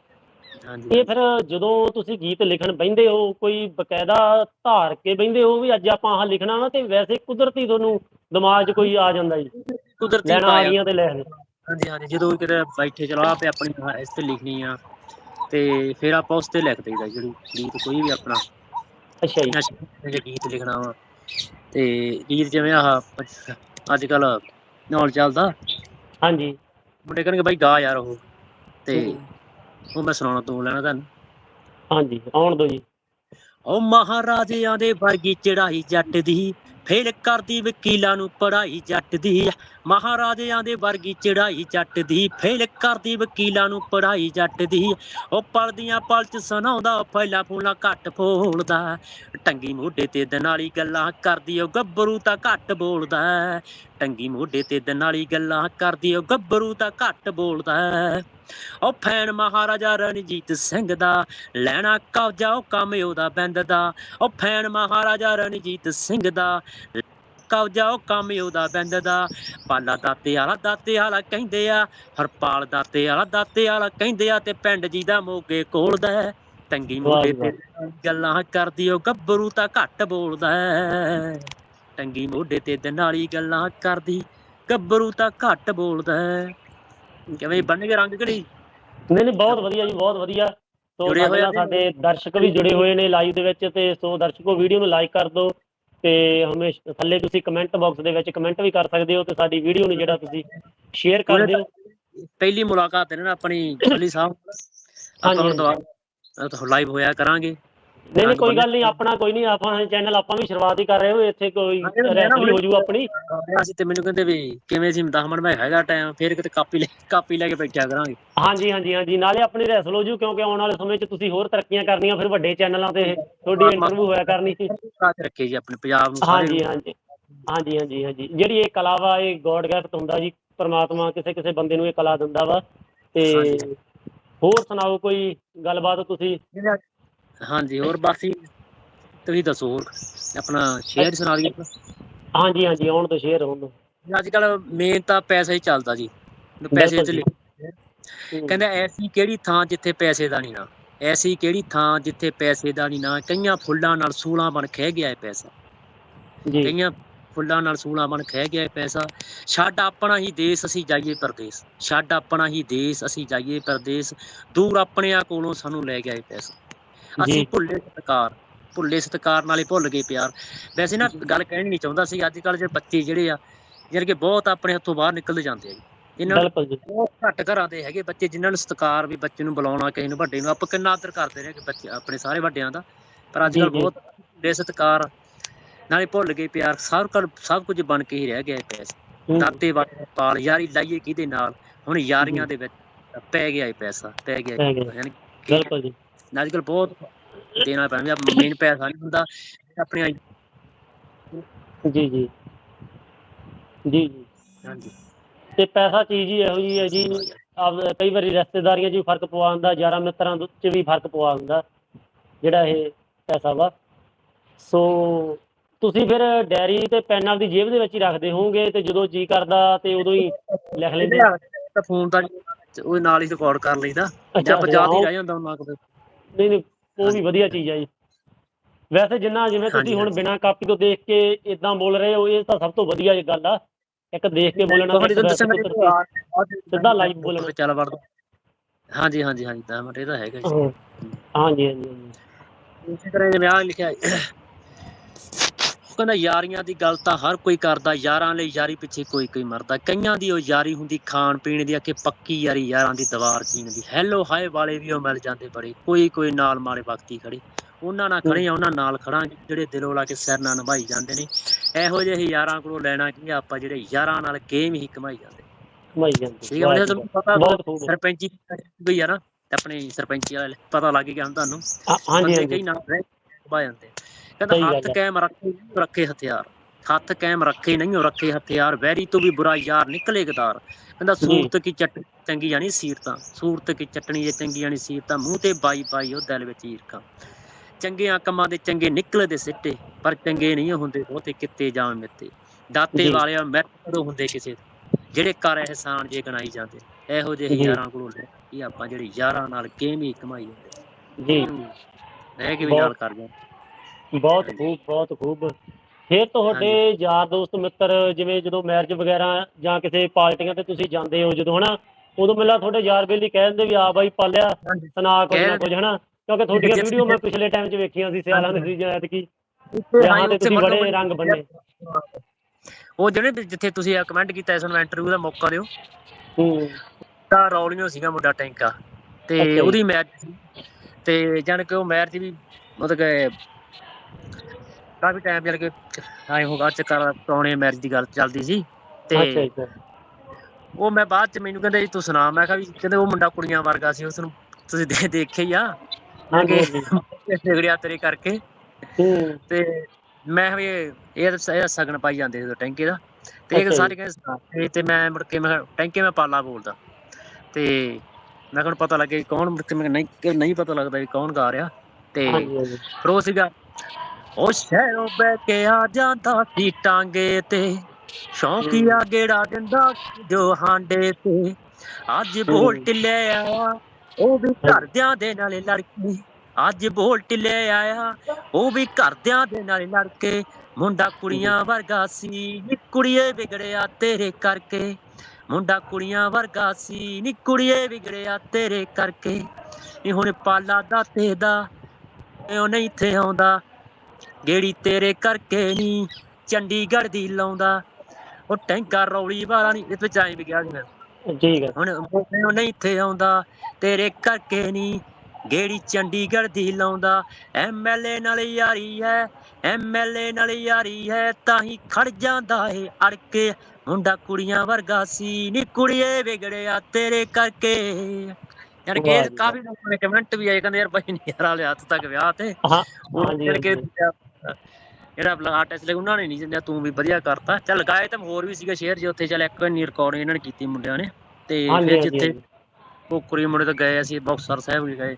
ਹਾਂਜੀ। ਇਹ ਫਿਰ ਜਦੋਂ ਤੁਸੀਂ ਗੀਤ ਲਿਖਣ ਬੈਂਦੇ ਹੋ ਕੋਈ ਬਕਾਇਦਾ ਧਾਰ ਕੇ ਬੈਂਦੇ ਹੋ ਵੀ ਅੱਜ ਆਪਾਂ ਆਹ ਲਿਖਣਾ ਨਾ ਤੇ ਵੈਸੇ ਕੁਦਰਤੀ ਤੁਹਾਨੂੰ ਦਿਮਾਗ 'ਚ ਕੋਈ ਆ ਜਾਂਦਾ ਜੀ। ਕੁਦਰਤੀ ਲੈਣਾ ਆ। ਪਾਇਆ ਗਈਆਂ ਤੇ ਲੈ ਲੈ ਹਾਂਜੀ ਹਾਂਜੀ। ਜਦੋਂ ਕਿਤੇ ਬੈਠੇ ਚਲੋ ਆਪੇ ਆਪਣੀ ਇਸ ਤੇ ਲਿਖਣੀ ਆ ਤੇ ਫਿਰ ਆਪਾਂ ਉਸ ਤੇ ਲਿਖ ਦਈਦਾ ਜਿਹੜੀ ਗੀਤ ਕੋਈ ਵੀ ਆਪਣਾ। ਅੱਛਾ ਜੀ। ਜੇ ਗੀਤ ਲਿਖਣਾ ਵਾ। ਤੇ ਗੀਤ ਜਿਵੇਂ ਆਹ ਅੱਜ ਕੱਲ ਨਾਲ ਚੱਲਦਾ। ਹਾਂਜੀ। ਮੁੰਡੇ ਕਹਿੰਗੇ ਬਾਈ ਗਾ ਯਾਰ ਉਹ ਤੇ ਉਹ ਮੈਂ ਸੁਣਾਉਣਾ ਤੂੰ ਲੈਣਾ ਤੁਹਾਨੂੰ। ਹਾਂਜੀ ਆਉਣ ਦਿਓ ਜੀ। ਉਹ ਮਹਾਰਾਜਿਆਂ ਦੇ ਵਰਗੀ ਚੜਾਈ ਜੱਟ ਦੀ ਫੇਲ ਕਰਦੀ, ਵਕੀਲਾਂ ਨੂੰ ਪੜਾਈ ਜੱਟ ਦੀ ਮਹਾਰਾਜਿਆਂ ਦੇ ਵਰਗੀ ਚੜਾਈ ਜੱਟ ਦੀ ਫੇਲ ਕਰਦੀ, ਵਕੀਲਾਂ ਨੂੰ ਪੜਾਈ ਜੱਟ ਦੀ ਉਹ ਪਲਦੀਆਂ ਪਲ ਚ ਸੁਣਾਉਂਦਾ ਫੈਲਾ ਫੂਲਾ ਘੱਟ ਫੋਲਦਾ ਟੰਗੀ ਮੋਢੇ ਤੇ ਦਨਾਲੀ ਗੱਲਾਂ ਕਰਦੀ, ਉਹ ਗੱਭਰੂ ਤਾਂ ਘੱਟ ਬੋਲਦਾ ਟੰਗੀ ਮੋਢੇ ਤੇ ਦਨਾਲੀ ਗੱਲਾਂ ਕਰਦੀ, ਉਹ ਗੱਭਰੂ ਤਾਂ ਘੱਟ ਬੋਲਦਾ ਉਹ ਫੈਨ ਮਹਾਰਾਜਾ ਰਣਜੀਤ ਸਿੰਘ ਦਾ ਲੈਣਾ ਕਬਜ਼ਾ ਉਹ ਕੰਮ ਉਹਦਾ ਬੰਦ ਦਾ ਉਹ ਫੈਨ ਮਹਾਰਾਜਾ ਰਣਜੀਤ ਸਿੰਘ ਦਾ ਕਬਜ਼ਾ ਉਹ ਕੰਮ ਉਹਦਾ ਬੰਦ ਦਾ ਪਾਲਾ ਦਾਤੇ ਵਾਲਾ ਦਾਤੇ ਵਾਲਾ ਕਹਿੰਦੇ ਆ ਹਰਪਾਲ ਦਾਤੇ ਵਾਲਾ ਦਾਤੇ ਵਾਲਾ ਕਹਿੰਦੇ ਆ ਤੇ ਪਿੰਡ ਜੀ ਦਾ ਮੋਗੇ ਕੋਲਦਾ। ਟੰਗੀ ਮੋਢੇ ਤੇ ਗੱਲਾਂ ਕਰਦੀ ਉਹ ਗੱਭਰੂ ਤਾਂ ਘੱਟ ਬੋਲਦਾ। ਟੰਗੀ ਮੋਢੇ ਤੇ ਦਨਾਲੀ ਗੱਲਾਂ ਕਰਦੀ ਗੱਭਰੂ ਤਾਂ ਘੱਟ ਬੋਲਦਾ। ਕਿਵੇਂ ਬਣ ਗਏ ਰੰਗ ਘੜੀ ਨਹੀਂ ਨਹੀਂ ਬਹੁਤ ਵਧੀਆ ਜੀ ਬਹੁਤ ਵਧੀਆ। ਸੋ ਜੁੜੇ ਸਾਡੇ ਹੋਏ ਨਾਲ ਆ ਜੀ। ਸਾਡੇ ਦਰਸ਼ਕ ਵੀ ਜੁੜੇ ਹੋਏ ਨੇ ਲਾਈਵ ਦੇ ਵਿੱਚ ਤੇ ਸੋ ਦਰਸ਼ਕੋ ਵੀਡੀਓ ਨੂੰ ਲਾਈਕ ਕਰ ਦਿਓ ਤੇ ਹਮੇਸ਼ਾ ਥੱਲੇ ਤੁਸੀਂ ਕਮੈਂਟ ਬਾਕਸ ਦੇ ਵਿੱਚ ਕਮੈਂਟ ਵੀ ਕਰ ਸਕਦੇ ਹੋ ਤੇ ਸਾਡੀ ਵੀਡੀਓ ਨੂੰ ਜਿਹੜਾ ਤੁਸੀਂ ਸ਼ੇਅਰ ਕਰ ਦਿਓ। ਪਹਿਲੀ ਮੁਲਾਕਾਤ ਹੈ ਨਾ ਆਪਣੀ ਅਲੀ ਸਾਹਿਬ। ਹਾਂਜੀ, ਹੁਣ। ਦੁਬਾਰਾ ਲਾਈਵ ਹੋਇਆ ਕਰਾਂਗੇ। ਨਹੀਂ ਨਹੀਂ ਕੋਈ ਗੱਲ ਨਹੀਂ ਆਪਣਾ ਕੋਈ ਨਹੀਂ ਆਪਾਂ ਚੈਨਲ ਆਪਾਂ ਵੀ ਸ਼ੁਰੂਆਤ ਹੀ ਕਰ ਰਹੇ ਹੋ ਇੱਥੇ ਕੋਈ ਰੈਸਲ ਹੋ ਜੂ ਆਪਣੀ। ਅਸੀਂ ਤੇ ਮੈਨੂੰ ਕਹਿੰਦੇ ਵੀ ਕਿਵੇਂ ਸੀ 10 ਮਿੰਟ ਮੈਂ ਹੈਗਾ ਟਾਈਮ ਫਿਰ ਕਿਤੇ ਕਾਪੀ ਲੈ ਕਾਪੀ ਲੈ ਕੇ ਬੈਠਿਆ ਕਰਾਂਗੇ। ਹਾਂਜੀ ਹਾਂਜੀ ਹਾਂਜੀ ਨਾਲੇ ਆਪਣੀ ਰੈਸਲ ਹੋ ਜੂ ਕਿਉਂਕਿ ਆਉਣ ਵਾਲੇ ਸਮੇਂ 'ਚ ਤੁਸੀਂ ਹੋਰ ਤਰੱਕੀਆਂ ਕਰਨੀਆਂ ਫਿਰ ਵੱਡੇ ਚੈਨਲਾਂ ਤੇ ਤੁਹਾਡੀ ਇੰਟਰਵਿਊ ਹੋਇਆ ਕਰਨੀ ਸੀ। ਸਾਥ ਰੱਖੇ ਜੀ ਆਪਣੇ ਪੰਜਾਬ ਨੂੰ ਹਾਂਜੀ ਹਾਂਜੀ ਹਾਂਜੀ ਹਾਂਜੀ ਹਾਂਜੀ। ਜਿਹੜੀ ਇਹ ਕਲਾ ਵਾ ਇਹ ਗੋਡ ਗਿਫਟ ਹੁੰਦਾ ਜੀ ਪ੍ਰਮਾਤਮਾ ਕਿਸੇ ਕਿਸੇ ਬੰਦੇ ਨੂੰ ਇਹ ਕਲਾ ਦਿੰਦਾ ਵਾ ਤੇ। ਹੋਰ ਸੁਣਾਓ ਕੋਈ ਗੱਲਬਾਤ ਤੁਸੀਂ। ਹਾਂਜੀ ਹੋਰ ਬਾਕੀ ਤੁਸੀਂ ਦੱਸੋ ਹੋਰ ਆਪਣਾ ਸ਼ੇਅਰ ਸੁਣਾ ਦਈਏ ਹਾਂਜੀ ਹਾਂਜੀ ਆਉਣ ਤੋਂ ਸ਼ੇਅਰ ਹੋਣ ਤੋਂ ਅੱਜ ਕੱਲ ਮੇਨ ਤਾਂ ਪੈਸਾ ਹੀ ਚੱਲਦਾ ਜੀ। ਪੈਸੇ ਚ ਕਹਿੰਦਾ ਐਸੀ ਕਿਹੜੀ ਥਾਂ ਜਿੱਥੇ ਪੈਸੇ ਦਾ ਨਹੀਂ ਨਾ। ਐਸੀ ਕਿਹੜੀ ਥਾਂ ਜਿੱਥੇ ਪੈਸੇ ਦਾ ਨਹੀਂ ਨਾ। ਕਈਆਂ ਫੁੱਲਾਂ ਨਾਲ ਸੂਲਾਂ ਬਣ ਖਹਿ ਗਿਆ ਹੈ ਪੈਸਾ। ਜੀ। ਕਈਆਂ ਫੁੱਲਾਂ ਨਾਲ ਸੂਲਾ ਬਣ ਖਹਿ ਗਿਆ ਏ ਪੈਸਾ। ਛੱਡ ਆਪਣਾ ਹੀ ਦੇਸ਼ ਅਸੀਂ ਜਾਈਏ ਪਰਦੇਸ। ਛੱਡ ਆਪਣਾ ਹੀ ਦੇਸ਼ ਅਸੀਂ ਜਾਈਏ ਪਰਦੇਸ। ਦੂਰ ਆਪਣਿਆਂ ਕੋਲੋਂ ਸਾਨੂੰ ਲੈ ਗਿਆ ਏ ਪੈਸਾ। ਅਸੀਂ। ਭੁੱਲੇ ਸਤਕਾਰ ਭੁੱਲੇ ਸਤਕਾਰ ਨਾਲੇ ਭੁੱਲ ਗਏ ਪਿਆਰ। ਵੈਸੇ ਨਾ ਗੱਲ ਕਹਿਣੀ ਨਹੀਂ ਚਾਹੁੰਦਾ ਸੀ ਅੱਜ ਕੱਲ ਜਿਹੜੇ ਬੱਚੇ ਜਿਹੜੇ ਆ ਜਿਹੜੇ ਕਿ ਬਹੁਤ ਆਪਣੇ ਹੱਥੋਂ ਬਾਹਰ ਨਿਕਲਦੇ ਜਾਂਦੇ ਆ ਇਹਨਾਂ ਨੂੰ ਘੱਟ ਘਰਾਂ ਦੇ ਹੈਗੇ ਬੱਚੇ ਜਿਨ੍ਹਾਂ ਨੂੰ ਸਤਿਕਾਰ ਵੀ ਬੱਚੇ ਨੂੰ ਬੁਲਾਉਣਾ ਕਿਸੇ ਨੂੰ ਵੱਡੇ ਨੂੰ ਆਪਾਂ ਕਿੰਨਾ ਆਦਰ ਕਰਦੇ ਰਹੇ ਕਿ ਬੱਚੇ ਆਪਣੇ ਸਾਰੇ ਵੱਡਿਆਂ ਦਾ। ਪਰ ਅੱਜ ਕੱਲ। ਬਹੁਤ ਬੇਸਤਿਕਾਰ ਨਾਲੇ ਭੁੱਲ ਗਏ ਪਿਆਰ। ਸਭ ਸਭ ਕੁਝ ਬਣ ਕੇ ਹੀ ਰਹਿ ਗਿਆ ਪੈਸਾ ਦਾਤੇ ਵਾਲੇ ਪਾਲ ਯਾਰੀ ਲਾਈਏ ਕਿਹਦੇ ਨਾਲ? ਹੁਣ ਯਾਰੀਆਂ ਦੇ ਵਿੱਚ ਪੈ ਗਿਆ ਇਹ ਪੈਸਾ ਪੈ ਗਿਆ। ਯਾਨੀ ਬਿਲਕੁਲ ਜੀ। ਅੱਜ ਕੱਲ ਬਹੁਤ ਦੇਣਾ ਪੈਂਦਾ ਮੇਨ ਪੈਸਾ ਨਹੀਂ ਹੁੰਦਾ ਆਪਣੀਆਂ ਜੀ ਜੀ। ਜੀ ਜੀ। ਹਾਂਜੀ। ਤੇ ਪੈਸਾ ਚੀਜ਼ ਹੀ ਇਹੋ ਜੀ ਹੈ ਜੀ ਆਪ ਕਈ ਵਾਰੀ ਰਿਸ਼ਤੇਦਾਰੀਆਂ 'ਚ ਵੀ ਫ਼ਰਕ ਪਵਾ ਦਿੰਦਾ ਯਾਰਾਂ ਮਿੱਤਰਾਂ ਦੇ 'ਚ ਵੀ ਫ਼ਰਕ ਪਵਾ ਦਿੰਦਾ ਜਿਹੜਾ ਇਹ ਪੈਸਾ ਵਾ। ਸੋ ਤੁਸੀਂ ਫਿਰ ਡਾਇਰੀ ਤੇ ਪੈਨ ਆਪਦੀ ਜੇਬ ਦੇ ਵਿੱਚ ਹੀ ਰੱਖਦੇ ਹੋਵੋਗੇ ਤੇ ਜਦੋਂ ਜੀ ਕਰਦਾ ਤੇ ਉਦੋਂ ਹੀ ਲਿਖ ਲੈਂਦੇ ਤਾਂ ਫੋਨ ਤਾਂ ਉਹਦੇ ਨਾਲ ਹੀ ਰਿਕਾਰਡ ਕਰ ਲਈਦਾ। ਜਾਂ ਅੱਛਾ, ਪੰਜਾਹ ਹੀ ਉਹ- ਰਹਿ ਜਾਂਦਾ ਉਹਨਾਂ ਕੋਲ। ਨਹੀਂ ਨਹੀਂ ਉਹ ਵੀ ਵਧੀਆ ਚੀਜ਼ ਆ ਜੀ ਵੈਸੇ ਜਿੰਨਾ ਜਿਵੇਂ ਤੁਸੀਂ ਹੁਣ। ਬਿਨਾਂ ਕਾਪੀ ਤੋਂ ਦੇਖ ਕੇ ਇਦਾਂ ਬੋਲ ਰਹੇ ਹੋ ਇਹ ਤਾਂ ਸਭ ਤੋਂ ਵਧੀਆ ਗੱਲ ਆ ਇੱਕ ਦੇਖ ਕੇ ਬੋਲਣਾ। ਸਿੱਧਾ live ਬੋਲਣਾ। ਚੱਲ ਵੜਦਾ ਹਾਂਜੀ ਹਾਂਜੀ ਹਾਂਜੀ ਤਾਂ ਮਟੇ ਤਾਂ ਹੈਗਾ ਜੀ ਹਾਂਜੀ ਹਾਂਜੀ। ਇਸੇ ਤਰ੍ਹਾਂ ਜਿਵੇਂ ਆਹ ਲਿਖਿਆ। ਉਹ ਕਹਿੰਦਾ ਯਾਰੀਆਂ ਦੀ ਗੱਲ ਤਾਂ ਹਰ ਕੋਈ ਕਰਦਾ ਯਾਰਾਂ ਲਈ ਯਾਰੀ ਪਿੱਛੇ ਕੋਈ ਕੋਈ ਮਰਦਾ। ਕਈਆਂ ਦੀ ਉਹ ਯਾਰੀ ਹੁੰਦੀ ਖਾਣ ਪੀਣ ਦੀ ਕਿ ਪੱਕੀ ਯਾਰੀ ਯਾਰਾਂ ਦੀ ਦੀਵਾਰ ਚੀਨ ਦੀ। ਹੈਲੋ ਹਾਏ ਵਾਲੇ ਵੀ ਉਹ ਮਿਲ ਜਾਂਦੇ ਬੜੇ। ਕੋਈ ਕੋਈ ਨਾਲ ਮਾਰੇ ਵਕਤੀ ਖੜੇ। ਉਹਨਾਂ ਨਾਲ ਖੜੇ ਆ ਉਹਨਾਂ ਨਾਲ ਖੜਾਂਗੇ ਜਿਹੜੇ ਦਿਲੋਂ ਲਾ ਕੇ ਸਿਰ ਨਾਲ ਨਿਭਾਈ ਜਾਂਦੇ ਨੇ। ਇਹੋ ਜਿਹੇ ਯਾਰਾਂ ਕੋਲੋਂ ਲੈਣਾ ਕੀ ਆਪਾਂ ਜਿਹੜੇ ਯਾਰਾਂ ਨਾਲ ਗੇਮ ਹੀ ਕਮਾਈ ਜਾਂਦੇ। ਕਮਾਈ ਜਾਂਦੇ। ਠੀਕ ਹੈ ਤੁਹਾਨੂੰ ਪਤਾ ਸਰਪੰਚੀ ਨਾ ਤੇ ਆਪਣੇ ਸਰਪੰਚੀ ਵਾਲੇ ਪਤਾ ਲੱਗ ਗਿਆ ਹੁਣ ਤੁਹਾਨੂੰ। ਹਾਂਜੀ ਹਾਂਜੀ। ਕਈ ਨਾਲ ਰਹਿ ਜਾਂਦੇ ਕਹਿੰਦਾ ਹੱਥ ਹੈ। ਕਾਇਮ ਰੱਖੇ ਨਹੀਂ ਰੱਖੇ ਹਥਿਆਰ। ਹੱਥ ਕਾਇਮ ਰੱਖੇ ਨਹੀਂ ਰੱਖੇ ਹਥਿਆਰ। ਵੈਰੀ ਤੋਂ ਵੀ ਬੁਰਾ ਯਾਰ ਨਿਕਲੇ ਗਦਾਰ ਕਹਿੰਦਾ। ਸੂਰਤ ਕੀ ਚੱਟ ਚੰਗੀ ਜਾਣੀ ਸੀਰਤਾਂ। ਸੂਰਤ ਕੀ ਚਟਣੀ ਜੇ ਚੰਗੀ ਜਾਣੀ ਸੀਰਤਾਂ ਮੂੰਹ ਤੇ ਬਾਈ ਬਾਈ ਉਹ ਦਿਲ ਵਿੱਚ ਈਰਖਾਂ। ਚੰਗੀਆਂ ਕੰਮਾਂ ਦੇ ਚੰਗੇ ਨਿਕਲਦੇ ਸਿੱਟੇ ਪਰ ਚੰਗੇ ਨਹੀਂ ਹੁੰਦੇ ਬਹੁਤੇ ਕਿੱਤੇ ਜਾਣ ਮਿੱਤੇ ਦਾਤੇ। ਵਾਲਿਆਂ ਮਿੱਤ ਕਦੋਂ ਹੁੰਦੇ ਕਿਸੇ ਜਿਹੜੇ ਕਰ ਅਹਿਸਾਨ ਜੇ ਗਣਾਈ ਜਾਂਦੇ। ਇਹੋ ਜਿਹੇ। ਯਾਰਾਂ ਕੋਲੋਂ ਲੈ ਇਹ ਆਪਾਂ ਜਿਹੜੇ ਯਾਰਾਂ ਨਾਲ ਹੀ ਕਮਾਈ ਜੀ। ਰਹਿ ਕੇ ਵੀ ਬਹੁਤ- ਨਾਲ ਕਰ ਜਾਂਦੇ ਬਹੁਤ ਖੂਬ ਬਹੁਤ ਖੂਬ। ਫਿਰ ਤੁਹਾਡੇ ਯਾਰ ਦੋਸਤ ਮਿੱਤਰ ਜਿਵੇਂ ਜਦੋਂ ਮੈਰਿਜ ਵਗੈਰਾ ਜਾਂ ਕਿਸੇ ਪਾਰਟੀਆਂ ਤੇ ਤੁਸੀਂ ਜਾਂਦੇ ਹੋ ਜਦੋਂ ਹਨਾ? ਉਦੋਂ ਮਿਲਾ ਤੁਹਾਡੇ ਯਾਰ ਬੇਲੀ ਕਹਿ ਦਿੰਦੇ ਵੀ ਆ ਬਾਈ ਪਾਲਿਆ ਸੁਣਾ ਕੁਝ ਨਾ ਕੁਝ ਹਨਾ? ਕਿਉਂਕਿ ਤੁਹਾਡੀਆਂ ਵੀਡੀਓ ਮੈਂ ਪਿਛਲੇ ਟਾਈਮ 'ਚ ਵੇਖੀਆਂ ਸੀ ਸਿਆਲਾਂ ਦੇ ਸੀ ਜਾਂ ਐਤਕੀ ਜਹਾਂ ਤੇ ਤੁਸੀਂ ਬੜੇ ਰੰਗ ਬੰਨੇ। ਉਹ ਜਿਹੜੇ ਜਿੱਥੇ ਤੁਸੀਂ ਕਮੈਂਟ ਕੀਤਾ ਇਸ ਨੂੰ ਇੰਟਰਵਿਊ ਦਾ ਮੌਕਾ ਦਿਓ। ਹੂੰ। ਤਾਂ ਰੌਲੀਓ ਸੀਗਾ ਮੁੰਡਾ ਟੈਂਕਾ। ਤੇ। ਉਹਦੀ ਮੈਚ ਸੀ। ਤੇ ਕੇ ਉਹ ਮੈਚ ਵੀ ਮਤਲਬ ਕਿ ਕਾਫੀ ਟਾਈਮ ਜਾਣ ਕੇ ਆਏ ਹੋਗਾ ਚੱਕਰ ਪਾਉਣੇ ਮੈਚ ਦੀ ਗੱਲ ਚੱਲਦੀ ਸੀ। ਤੇ ਉਹ ਮੈਂ ਬਾਅਦ ਚ ਮੈਨੂੰ ਕਹਿੰਦੇ ਜੀ ਤੂੰ ਸੁਣਾ। ਮੈਂ ਕਿਹਾ ਵੀ ਕਹਿੰਦੇ ਉਹ ਮੁੰਡਾ ਕੁੜੀਆਂ ਵਰਗਾ ਸੀ ਉਸ ਨੂੰ ਤੁਸੀਂ ਦੇ ਦੇਖਿਆ ਹੀ ਆ। ਹਾਂਜੀ ਵਿਗੜਿਆ ਤੇਰੇ ਕਰਕੇ। ਤੇ ਮੈਂ ਵੀ ਇਹ ਸਗਨ ਪਾਈ ਜਾਂਦੇ ਸੀ ਟੈਂਕੇ ਦਾ। ਤੇ ਇਹ ਸਾਰੇ ਕਹਿੰਦੇ ਤੇ- ਮੈਂ ਮੁੜ ਕੇ ਮੈਂ ਟੈਂਕੇ ਮੈਂ ਪਾਲਾ ਬੋਲਦਾ। ਤੇ ਮੈਂ ਕਿਹਾ ਪਤਾ ਲੱਗੇ ਕੌਣ ਮੁੜ ਕੇ ਨਹੀਂ ਨਹੀਂ ਪਤਾ ਲੱਗਦਾ ਵੀ ਕੌਣ ਗਾ ਰਿਹਾ। ਤੇ ਫਿਰ ਉਹ ਸੀਗਾ ਉਹ ਸ਼ਹਿਰੋਂ ਬਹਿ ਕੇ ਆ ਜਾਂਦਾ ਸੀ ਟਾਂਗੇ ਤੇ। ਸ਼ੌਂਕੀਆ ਗੇੜਾ ਦਿੰਦਾ ਜੋ ਹਾਂਡੇ ਤੇ। ਅੱਜ ਬੋਲਟ ਲੈ ਆਇਆ ਉਹ ਵੀ ਘਰਦਿਆਂ ਦੇ ਨਾਲੇ ਲੜ ਕੇ ਅੱਜ ਬੋਲਟ ਲੈ ਆਇਆ ਉਹ ਵੀ ਘਰਦਿਆਂ ਦੇ ਨਾਲੇ ਲੜ ਕੇ ਮੁੰਡਾ ਕੁੜੀਆਂ ਵਰਗਾ ਸੀ ਨੀ ਕੁੜੀਏ ਵਿਗੜਿਆ ਤੇਰੇ ਕਰਕੇ। ਮੁੰਡਾ ਕੁੜੀਆਂ ਵਰਗਾ ਸੀ ਨੀ ਕੁੜੀਏ ਵਿਗੜਿਆ ਤੇਰੇ ਕਰਕੇ। ਨੀ ਹੁਣ ਪਾਲਾ ਦਾ ਤੇ ਦਾ ਉਹ ਨਹੀਂ ਇੱਥੇ ਆਉਂਦਾ। ਗੇੜੀ ਤੇਰੇ ਕਰਕੇ ਨਹੀਂ ਚੰਡੀਗੜ੍ਹ ਦੀ ਲਾਉਂਦਾ। ਉਹ ਟੈਂਕਰ ਰੌਲੀ ਵਾਲਾ ਨਹੀਂ ਇਹ ਵਿੱਚ ਆਈ ਵੀ ਗਿਆ ਸੀ ਮੈਂ। ਠੀਕ ਹੈ ਹੁਣ ਉਹ ਨਹੀਂ ਇੱਥੇ ਆਉਂਦਾ ਤੇਰੇ ਕਰਕੇ ਨਹੀਂ ਗੇੜੀ ਚੰਡੀਗੜ੍ਹ ਦੀ ਲਾਉਂਦਾ। ਐਮਐਲਏ ਨਾਲ ਯਾਰੀ ਹੈ ਐਮਐਲਏ ਨਾਲ ਯਾਰੀ ਹੈ ਤਾਂ ਹੀ ਖੜ ਜਾਂਦਾ ਏ ਅੜ ਕੇ ਮੁੰਡਾ ਕੁੜੀਆਂ ਵਰਗਾ ਸੀ ਨੀ ਕੁੜੀਏ ਵਿਗੜਿਆ ਤੇਰੇ ਕਰਕੇ। ਯਾਰ ਕਿ ਕਾਫੀ ਲੋਕਾਂ ਨੇ ਕਮੈਂਟ ਵੀ ਆਏ ਕਹਿੰਦੇ ਯਾਰ ਬਾਈ ਨੇ ਯਾਰ ਵਾਲੇ ਹੱਥ ਤੱਕ ਵਿਆਹ ਤੇ। ਹਾਂ ਹਾਂਜੀ, ਜਿਹੜਾ ਆਰਟਿਸਟ ਲੱਗ ਉਹਨਾਂ ਨੇ ਨਹੀਂ ਜਿੰਦਾ ਤੂੰ ਵੀ ਵਧੀਆ ਕਰਤਾ। ਚੱਲ ਗਾਏ ਤਾਂ ਹੋਰ ਵੀ ਸੀਗਾ ਸ਼ੇਅਰ ਜੇ ਉੱਥੇ ਚੱਲ ਇੱਕ ਨਹੀਂ ਰਿਕਾਰਡ ਇਹਨਾਂ ਨੇ ਕੀਤੀ ਮੁੰਡਿਆਂ ਨੇ। ਤੇ ਫਿਰ ਜਿੱਥੇ ਕੁੜੀ ਮੁੰਡੇ ਤਾਂ ਗਏ ਅਸੀਂ ਬਾਕਸਰ ਸਾਹਿਬ ਵੀ ਗਏ।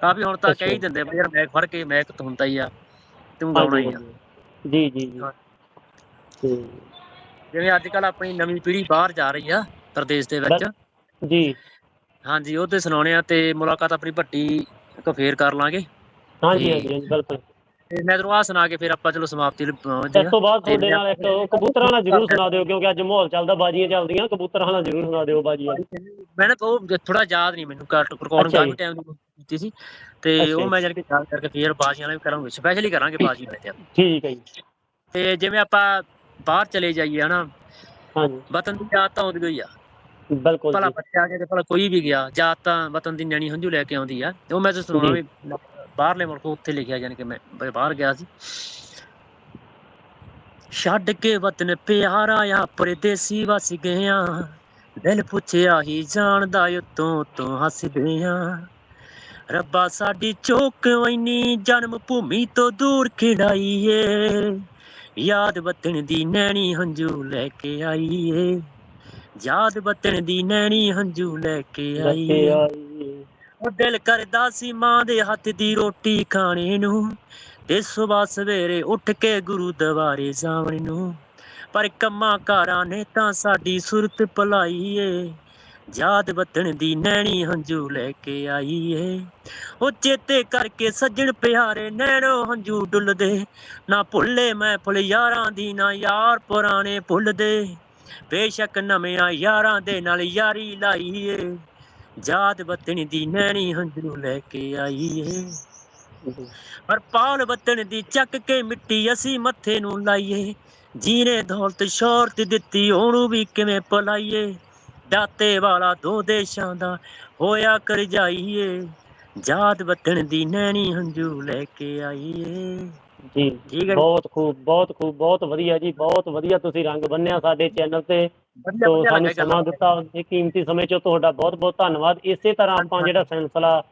ਕਾਫੀ ਹੁਣ ਤਾਂ। ਕਹਿ ਹੀ ਦਿੰਦੇ ਯਾਰ ਮੈਕ ਫੜ ਕੇ ਮੈਕ ਤਾਂ ਹੁੰਦਾ ਹੀ ਆ ਤੂੰ ਗਾਉਣਾ ਹੀ ਆ। ਜੀ ਜੀ ਜੀ। ਜਿਵੇਂ ਅੱਜ ਕੱਲ ਆਪਣੀ ਨਵੀਂ ਪੀੜ੍ਹੀ ਬਾਹਰ ਜਾ ਰਹੀ ਆ ਪ੍ਰਦੇਸ਼ ਦੇ ਵਿੱਚ। ਜੀ। ਹਾਂਜੀ ਉਹ ਤੇ ਸੁਣਾਉਣੇ ਆ ਤੇ ਮੁਲਾਕਾਤ ਆਪਣੀ ਭੱਟੀ ਇੱਕ ਫੇਰ ਕਰ ਲਾਂਗੇ। ਹਾਂਜੀ ਹਾਂਜੀ ਬਿਲਕੁਲ। ਤੇ ਮੈਂ ਤੁਹਾਨੂੰ ਆ ਸੁਣਾ ਕੇ ਫਿਰ ਆਪਾਂ ਚਲੋ ਸਮਾਪਤੀ ਲਈ ਪਹੁੰਚਦੇ ਇਸ ਹਾਂ ਤੋਂ ਬਾਅਦ ਤੁਹਾਡੇ ਨਾਲ ਇੱਕ ਉਹ ਕਬੂਤਰਾਂ ਨਾਲ ਜ਼ਰੂਰ ਸੁਣਾ ਦਿਓ ਕਿਉਂਕਿ ਅੱਜ ਮਾਹੌਲ ਚੱਲਦਾ ਬਾਜੀਆਂ ਚੱਲਦੀਆਂ ਕਬੂਤਰਾਂ ਨਾਲ ਜ਼ਰੂਰ ਸੁਣਾ ਦਿਓ ਬਾਜੀਆਂ। ਮੈਂ ਨਾ ਉਹ ਥੋੜਾ ਯਾਦ ਨਹੀਂ ਮੈਨੂੰ ਕੱਟ ਰਿਕਾਰਡਿੰਗ ਕਾਫੀ ਜੀ। ਟਾਈਮ ਦੀ ਕੀਤੀ ਸੀ ਤੇ ਉਹ ਜੀ। ਮੈਂ ਜਾਨ ਕੇ ਯਾਦ ਕਰਕੇ ਫੇਰ ਬਾਜ਼ੀਆਂ ਨਾਲ ਵੀ ਕਰਾਂਗੇ ਸਪੈਸ਼ਲੀ ਕਰਾਂਗੇ ਬਾਜ਼ੀ ਤੇ ਠੀਕ ਹੈ ਜੀ। ਤੇ ਜਿਵੇਂ ਆਪਾਂ ਬਾਹਰ ਚਲੇ ਜਾਈਏ ਹਨਾ ਹਾਂਜੀ। ਵਤਨ ਦੀ ਯਾਦ ਤਾਂ ਆਉਂਦੀ ਹੋਈ ਆ। ਬਿਲਕੁਲ ਭਲਾ ਜੀ। ਬੱਚਾ ਕੇ ਤੇ ਭਲਾ ਕੋਈ ਵੀ ਗਿਆ ਯਾਦ ਤਾਂ ਵਤਨ ਦੀ ਨਿਆਣੀ ਹੰਝੂ ਲੈ ਕੇ ਆਉਂਦੀ ਆ। ਉਹ ਮੈਂ ਤਾਂ ਸੁਣਾਉਣਾ ਜੀ। ਵੀ ਬਾਹਰਲੇ ਮੁਲਕ ਉੱਥੇ ਲਿਖਿਆ ਜਾਨ ਕਿ ਮੈਂ ਬ- ਬਾਹਰ ਗਿਆ ਸੀ ਛੱਡ ਕੇ ਵਤਨ ਪਿਆਰਾ ਆ ਪਰਦੇਸੀ ਵਸ ਗਿਆ ਦਿਲ ਪੁੱਛਿਆ ਹੀ ਜਾਣਦਾ ਉਤੋਂ ਤੋਂ ਹੱਸਦੇ ਆ ਰੱਬਾ ਸਾਡੀ ਚੋਕ ਇੰਨੀ ਜਨਮ ਭੂਮੀ ਤੋਂ ਦੂਰ ਖਿੜਾਈ ਏ ਯਾਦ ਵਤਨ ਦੀ ਨੈਣੀ ਹੰਝੂ ਲੈ ਕੇ ਆਈ ਏ ਯਾਦ ਵਤਨ ਦੀ ਨੈਣੀ ਹੰਝੂ ਲੈ ਕੇ ਆਈ ਦੱਸੇ ਏ ਆਈ ਉਹ ਦਿਲ ਕਰਦਾ ਸੀ ਮਾਂ ਦੇ ਹੱਥ ਦੀ ਰੋਟੀ ਖਾਣੇ ਨੂੰ ਤੇ ਸਵੇਰ ਸਵੇਰੇ ਉੱਠ ਕੇ ਗੁਰੂ ਦਵਾਰੇ ਜਾਵਣ ਨੂੰ। ਪਰ ਕੰਮਾਂ ਕਾਰਾਂ ਨੇ ਤਾਂ ਸਾਡੀ ਸੁਰਤ ਭੁਲਾਈ ਏ। ਯਾਦ ਵਤਨ ਦੀ ਨੈਣੀ ਹੰਝੂ ਲੈ ਕੇ ਆਈ ਏ। ਉਹ ਚੇਤੇ ਕਰਕੇ ਸੱਜਣ ਪਿਆਰੇ ਨੈਣੋ ਹੰਝੂ ਡੁੱਲਦੇ। ਨਾ ਭੁੱਲੇ ਮੈਂ ਭੁੱਲ ਯਾਰਾਂ ਦੀ, ਨਾ ਯਾਰ ਪੁਰਾਣੇ ਭੁੱਲਦੇ। ਬੇਸ਼ੱਕ ਨਵਿਆਂ ਯਾਰਾਂ ਦੇ ਨਾਲ ਯਾਰੀ ਲਾਈ ਏ। ਯਾਦ ਵਤਨ ਦੀ ਨੈਣੀ ਹੰਝੂ ਲੈ ਕੇ ਆਈ ਏ ਪਰ ਪਾਲ ਵਤਨ ਦੀ ਚੱਕ ਕੇ ਮਿੱਟੀ ਅਸੀਂ ਮੱਥੇ ਨੂੰ ਲਾਈਏ। ਜੀਨੇ ਦੌਲਤ ਸ਼ੌਹਰਤ ਦਿੱਤੀ ਉਹਨੂੰ ਵੀ ਕਿਵੇਂ ਪਲਾਈਏ ਦਾਤੇ ਵਾਲਾ ਦੋ ਦੇਸ਼ਾਂ ਦਾ ਹੋਇਆ ਕਰ ਜਾਈਏ। ਯਾਦ ਵਤਨ ਦੀ ਨੈਣੀ ਹੰਝੂ ਲੈ ਕੇ ਆਈਏ। ਜੀ ਠੀਕ ਹੈ ਬਹੁਤ ਖੂਬ ਬਹੁਤ ਖੂਬ ਬਹੁਤ ਵਧੀਆ ਜੀ ਬਹੁਤ ਵਧੀਆ ਤੁਸੀਂ ਰੰਗ ਬੰਨਿਆ ਸਾਡੇ ਚੈਨਲ ਤੇ। ਸੋ ਸਾਨੂੰ ਸਮਾਂ ਦਿੱਤਾ ਇਹ ਕੀਮਤੀ ਸਮੇਂ ਚੋਂ ਤੁਹਾਡਾ ਬਹੁਤ ਬਹੁਤ ਧੰਨਵਾਦ। ਇਸੇ ਤਰ੍ਹਾਂ ਆਪਾਂ ਜਿਹੜਾ ਸਿਲਸਿਲਾ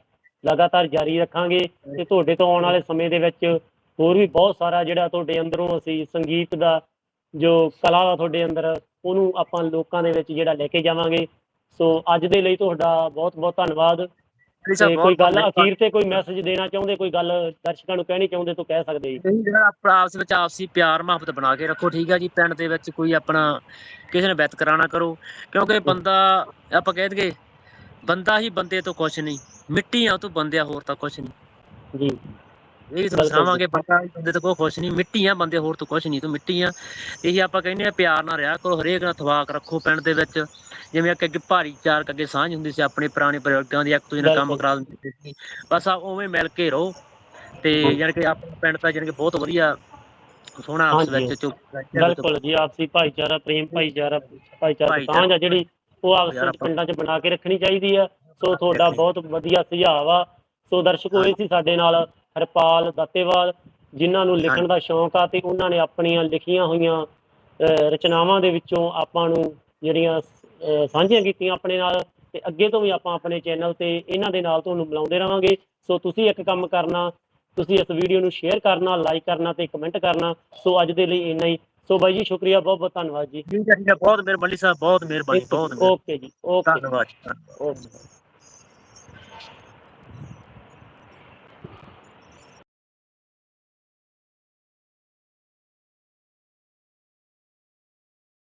ਲਗਾਤਾਰ ਜਾਰੀ ਰੱਖਾਂਗੇ ਤੇ ਤੁਹਾਡੇ ਤੋਂ ਆਉਣ ਵਾਲੇ ਸਮੇਂ ਦੇ ਵਿੱਚ ਹੋਰ ਵੀ ਬਹੁਤ ਸਾਰਾ ਜਿਹੜਾ ਤੁਹਾਡੇ ਅੰਦਰੋਂ ਅਸੀਂ ਸੰਗੀਤ ਦਾ ਜੋ ਕਲਾ ਦਾ ਤੁਹਾਡੇ ਅੰਦਰ ਉਹਨੂੰ ਆਪਾਂ ਲੋਕਾਂ ਦੇ ਵਿੱਚ ਜਿਹੜਾ ਲੈ ਕੇ ਜਾਵਾਂਗੇ। ਸੋ ਅੱਜ ਦੇ ਲਈ ਤੁਹਾਡਾ ਬਹੁਤ ਬਹੁਤ ਧੰਨਵਾਦ। ਤੇ ਕੋਈ ਗੱਲ ਅਖੀਰ ਤੇ ਕੋਈ ਮੈਸੇਜ ਦੇਣਾ ਚਾਹੁੰਦੇ ਕੋਈ ਗੱਲ ਦਰਸ਼ਕਾਂ ਨੂੰ ਕਹਿਣੀ ਚਾਹੁੰਦੇ ਤਾਂ ਕਹਿ ਸਕਦੇ ਜੀ। ਜਿਹੜਾ ਆਪਣਾ ਆਪਸ ਵਿੱਚ ਆਪਸੀ ਪਿਆਰ ਮੁਹੱਬਤ ਬਣਾ ਕੇ ਰੱਖੋ ਠੀਕ ਹੈ ਜੀ ਪਿੰਡ ਦੇ ਵਿੱਚ ਕੋਈ ਆਪਣਾ ਕਿਸੇ ਨੇ ਬੈਤ ਕਰਾਣਾ ਕਰੋ ਕਿਉਂਕਿ ਬੰਦਾ ਆਪਾਂ ਕਹਿ ਦਈਏ ਬੰਦਾ ਹੀ ਬੰਦੇ ਤੋਂ ਕੁਛ ਨਹੀਂ ਮਿੱਟੀਆਂ ਤੋਂ ਬੰਦਿਆ ਹੋਰ ਤਾਂ ਕੁਛ ਨਹੀਂ। ਜੀ। ਇਹ ਸਮਝਾਵਾਂਗੇ ਬੰਦਾ ਹੀ ਬੰਦੇ ਤੋਂ ਕੋਈ ਖੁਸ਼ ਨਹੀਂ ਮਿੱਟੀਆਂ ਬੰਦੇ ਹੋਰ ਤੋਂ ਕੁਛ ਨਹੀਂ ਤੂੰ ਮਿੱਟੀਆਂ ਇਹ ਆਪਾਂ ਕਹਿੰਦੇ ਆ ਪਿਆਰ ਨਾਲ ਰਿਹਾ ਕਰੋ ਹਰੇਕ ਨਾਲ ਥਵਾਕ ਰੱਖੋ ਪਿੰਡ ਦੇ ਵਿੱਚ ਜਿਵੇਂ ਅੱਗੇ ਭਾਰੀ ਚਾਰ ਅੱਗੇ ਸਾਂਝ ਹੁੰਦੀ ਸੀ ਆਪਣੇ ਪੁਰਾਣੇ ਬਜ਼ੁਰਗਾਂ ਦੀ ਇੱਕ ਦੂਜੇ ਨਾਲ ਕੰਮ। ਕਰਾ ਦਿੰਦੇ ਸੀ ਬਸ ਆ ਉਵੇਂ ਮਿਲ ਕੇ ਰਹੋ ਤੇ। ਯਾਨੀ ਕਿ ਆਪਣਾ ਪਿੰਡ ਤਾਂ ਯਾਨੀ ਕਿ ਬਹੁਤ ਵਧੀਆ ਸੋਹਣਾ ਆਪਸ। ਵਿੱਚ ਚੁੱਪ ਬਿਲਕੁਲ ਜੀ ਆਪਸੀ ਭਾਈਚਾਰਾ ਪ੍ਰੇਮ ਭਾਈਚਾਰਾ ਭਾਈਚਾਰਾ। ਸਾਂਝ ਆ ਜਿਹੜੀ ਉਹ ਆਪਸ ਵਿੱਚ। ਪਿੰਡਾਂ 'ਚ ਬਣਾ ਕੇ ਰੱਖਣੀ ਚਾਹੀਦੀ ਆ ਸੋ ਤੁਹਾਡਾ ਬਹੁਤ ਵਧੀਆ ਸੁਝਾਅ ਆ ਸੋ ਦਰਸ਼ਕੋ ਇਹ ਸੀ ਸਾਡੇ ਨਾਲ ਹਰਪਾਲ ਦਾਤੇਵਾਲ ਜਿਨ੍ਹਾਂ ਨੂੰ ਲਿਖਣ ਦਾ ਸ਼ੌਂਕ ਆ ਤੇ ਉਹਨਾਂ ਨੇ ਆਪਣੀਆਂ ਲਿਖੀਆਂ ਹੋਈਆਂ ਰਚਨਾਵਾਂ ਦੇ ਵਿੱਚੋਂ ਆਪਾਂ ਨੂੰ ਜਿਹੜੀਆਂ ਸਾਂਝੀਆਂ ਕੀਤੀਆਂ ਆਪਣੇ ਨਾਲ ਤੇ ਅੱਗੇ ਤੋਂ ਵੀ ਆਪਾਂ ਆਪਣੇ ਚੈਨਲ ਤੇ ਇਹਨਾਂ ਦੇ ਨਾਲ ਤੁਹਾਨੂੰ ਮਿਲਾਉਂਦੇ ਰਵਾਂਗੇ ਸੋ ਤੁਸੀਂ ਇੱਕ ਕੰਮ ਕਰਨਾ ਤੁਸੀਂ ਇਸ ਵੀਡੀਓ ਨੂੰ ਸ਼ੇਅਰ ਕਰਨਾ ਲਾਈਕ ਕਰਨਾ ਤੇ ਕਮੈਂਟ ਕਰਨਾ। ਸੋ ਅੱਜ ਦੇ ਲਈ ਇੰਨਾ ਹੀ। ਸੋ ਬਾਈ ਜੀ ਸ਼ੁਕਰੀਆ ਬਹੁਤ ਬਹੁਤ ਧੰਨਵਾਦ ਜੀ। ਠੀਕ ਹੈ ਠੀਕ ਹੈ ਬਹੁਤ ਮਿਹਰਬਾਨੀ ਸਾਹਿਬ ਬਹੁਤ ਮਿਹਰਬਾਨੀ ਬਹੁਤ ਓਕੇ ਜੀ ਓਕੇ ਧੰਨਵਾਦ ਓਕੇ